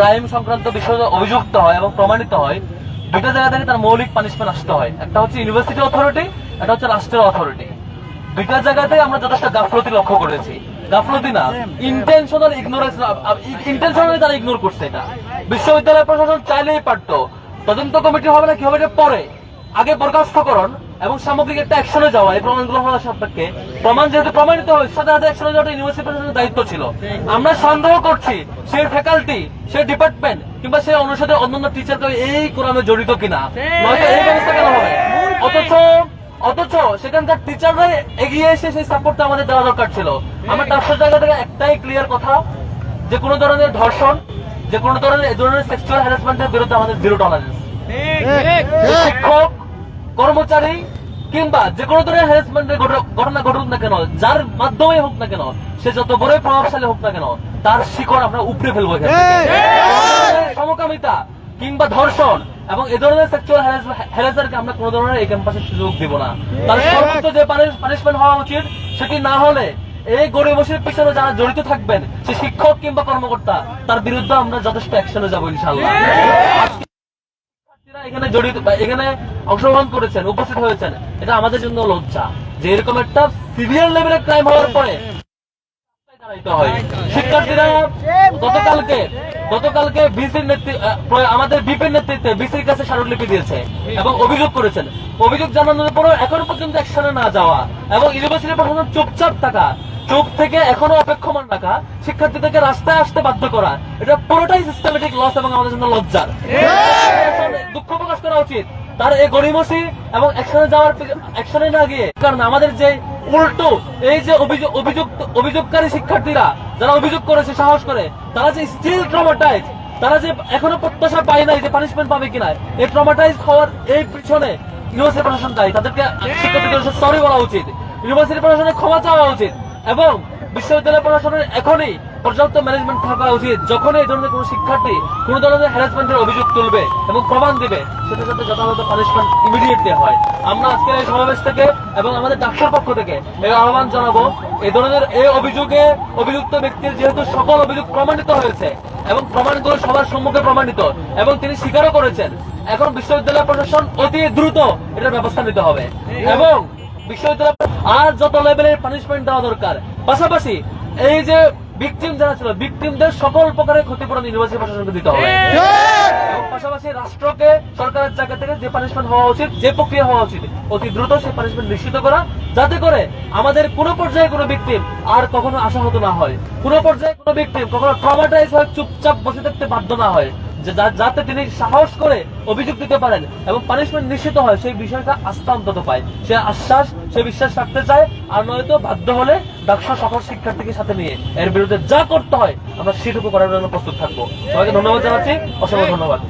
Crime সংক্রান্ত বিষয়ে অভিযুক্ত হয় এবং প্রমাণিত হয়, দুইটা জায়গা থেকে তার মৌলিক পানিশমেন্ট আসতে হয়। একটা হচ্ছে ইউনিভার্সিটি অথরিটি একটা হচ্ছে রাষ্ট্রের অথরিটি দুইটা জায়গাতে আমরা যথেষ্ট গাফলতি লক্ষ্য করেছি। গাফলতি না ইন্টেনশনাল ইগনোরেন্স ইন্টেনশনালি তারা ইগনোর করছে এটা। বিশ্ববিদ্যালয় প্রশাসন চাইলেই পারতো। তদন্ত কমিটি হবে না, কি হবে পরে। আগে বরখাস্তকরণ সামগ্রিক একটা অ্যাকশনে যাওয়া। এই প্রমাণগুলো হওয়ার সাপেক্ষে। প্রমাণ যেহেতু প্রমাণিত হয় সাথে সাথে অ্যাকশনে যাওয়াটা ইউনিভার্সিটি প্রশাসনের দায়িত্ব ছিল। আমরা সন্দেহ করছি সেই ফ্যাকাল্টি সেই ডিপার্টমেন্ট কিংবা সেই অনুষদের অন্যান্য টিচারকে এই কোরআনে জড়িত কিনা। নয়তো এই ব্যবস্থা কেন হবে? অথচ অথচ সেখানকার টিচাররা এগিয়ে এসে সেই সাপোর্টটা আমাদের দেওয়া দরকার ছিল। আমার টাফসের জায়গা থেকে একটাই ক্লিয়ার কথা যে কোনো ধরনের ধর্ষণ যে কোনো ধরনের এই ধরনের সেক্সুয়াল হ্যারাসমেন্টের বিরুদ্ধে আমাদের জিরো টলারেন্স কর্মচারী কিংবা যে কোনো ধরনের হ্যারাসমেন্টের ঘটনা ঘটুক না কেন যার মাধ্যমে হোক না কেন সে যত বড় প্রভাবশালী হোক না কেন তার শিকড় আমরা উপড়ে ফেলব সমকামিতা কিংবা ধর্ষণ এবং এ ধরনের সেক্সুয়াল হ্যারাসারকে আমরা কোনো ধরনের এই ক্যাম্পাসে সুযোগ দিব না। তার সর্বোচ্চ যে পানিশমেন্ট হওয়া উচিত সেটি না হলে এই গরিবসের পিছনে যারা জড়িত থাকবেন সে শিক্ষক কিংবা কর্মকর্তা তার বিরুদ্ধে আমরা যথেষ্ট অ্যাকশনে যাব ইনশাল্লাহ এখানে জড়িত এখানে অংশগ্রহণ করেছেন, উপস্থিত হয়েছেন, এটা আমাদের জন্য লজ্জা। যে এরকম একটা সিভিয়ার লেভেলের ক্রাইম হওয়ার পরে শিক্ষার্থীরা আমাদের বিপির নেতৃত্বে বিসির কাছে স্মারকলিপি দিয়েছে এবং অভিযোগ করেছেন। অভিযোগ জানানোর পরেও এখনও পর্যন্ত অ্যাকশনে না যাওয়া এবং ইউনিভার্সিটি প্রশাসন চুপচাপ থাকা। চুপ থেকে এখনও অপেক্ষমান রাখা শিক্ষার্থীদেরকে রাস্তায় আসতে বাধ্য করা। এটা পুরোটাই সিস্টেমেটিক লস এবং আমাদের জন্য লজ্জার। দুঃখ প্রকাশ করা উচিত। তার এই গরিমসি এবং অ্যাকশনে যাওয়ার অ্যাকশনে না গিয়ে কারণ আমাদের যে উল্টো এই যে অভিযোগ অভিযুক্ত অভিযোগকারী শিক্ষার্থীরা যারা অভিযোগ করেছে সাহস করে তারা যে স্টিল ট্রমাটাইজ তারা যে এখনও প্রত্যাশা পায় নাই যে পানিশমেন্ট পাবে কিনা এই ট্রমাটাইজ হওয়ার এই পিছনে ইউনিভার্সিটি প্রশাসন দায়ী। তাদেরকে শিক্ষার্থীদের সরি বলা উচিত। ইউনিভার্সিটি প্রশাসনের ক্ষমা চাওয়া উচিত। এবং বিশ্ববিদ্যালয় প্রশাসনের এখনই পর্যাপ্ত ম্যানেজমেন্ট থাকা উচিত। যখন এই ধরনের কোন শিক্ষার্থী কোন ধরনের হ্যারাসমেন্টের অভিযোগ তুলবে এবং প্রমাণ দিবে সেটা যাতে যথাযথ পানিশমেন্ট ইমিডিয়েটলি হয়। আমরা আজকের এই সমাবেশ থেকে এবং আমাদের ডাক্তার পক্ষ থেকে এই আহ্বান জানাব এই ধরনের এই অভিযোগে অভিযুক্ত ব্যক্তির যেহেতু সকল অভিযোগ প্রমাণিত হয়েছে এবং প্রমাণগুলো সবার সম্মুখে প্রমাণিত এবং তিনি স্বীকারও করেছেন এখন বিশ্ববিদ্যালয় প্রশাসন অতি দ্রুত এটার ব্যবস্থা নিতে হবে। এবং বিশ্ববিদ্যালয় আর যত লেভেলের পানিশমেন্ট দেওয়া দরকার। পাশাপাশি এই যে ভিকটিম যারা ছিল ভিকটিমদের সকল প্রকারের ক্ষতিপূরণ ইউনিভার্সিটি প্রশাসনকে দিতে হবে। পাশাপাশি রাষ্ট্রকে সরকারের জায়গা থেকে যে পানিশমেন্ট হওয়া উচিত যে প্রক্রিয়া হওয়া উচিত অতি দ্রুত সেই পানিশমেন্ট নিশ্চিত করা যাতে করে আমাদের কোনো পর্যায়ে কোনো ভিকটিম আর কখনো আশাহত না হয়। কোনো পর্যায়ে কোনো ভিকটিম কখনো ট্রমাটাইজ হয়ে চুপচাপ বসে থাকতে বাধ্য না হয়। যাতে তিনি সাহস করে অভিযোগ দিতে পারেন এবং পানিশমেন্ট নিশ্চিত হয়, সেই বিষয়টা আস্থা অন্তত পায়। সে আশ্বাস, সে বিশ্বাস রাখতে চায়, আর নয়তো বাধ্য হলে ডাকসা সকল শিক্ষার্থীকে সাথে নিয়ে এর বিরুদ্ধে যা করতে হয়, আমরা সেটুকু করার জন্য প্রস্তুত থাকব। সবাইকে ধন্যবাদ জানাচ্ছি, অসংখ্য ধন্যবাদ।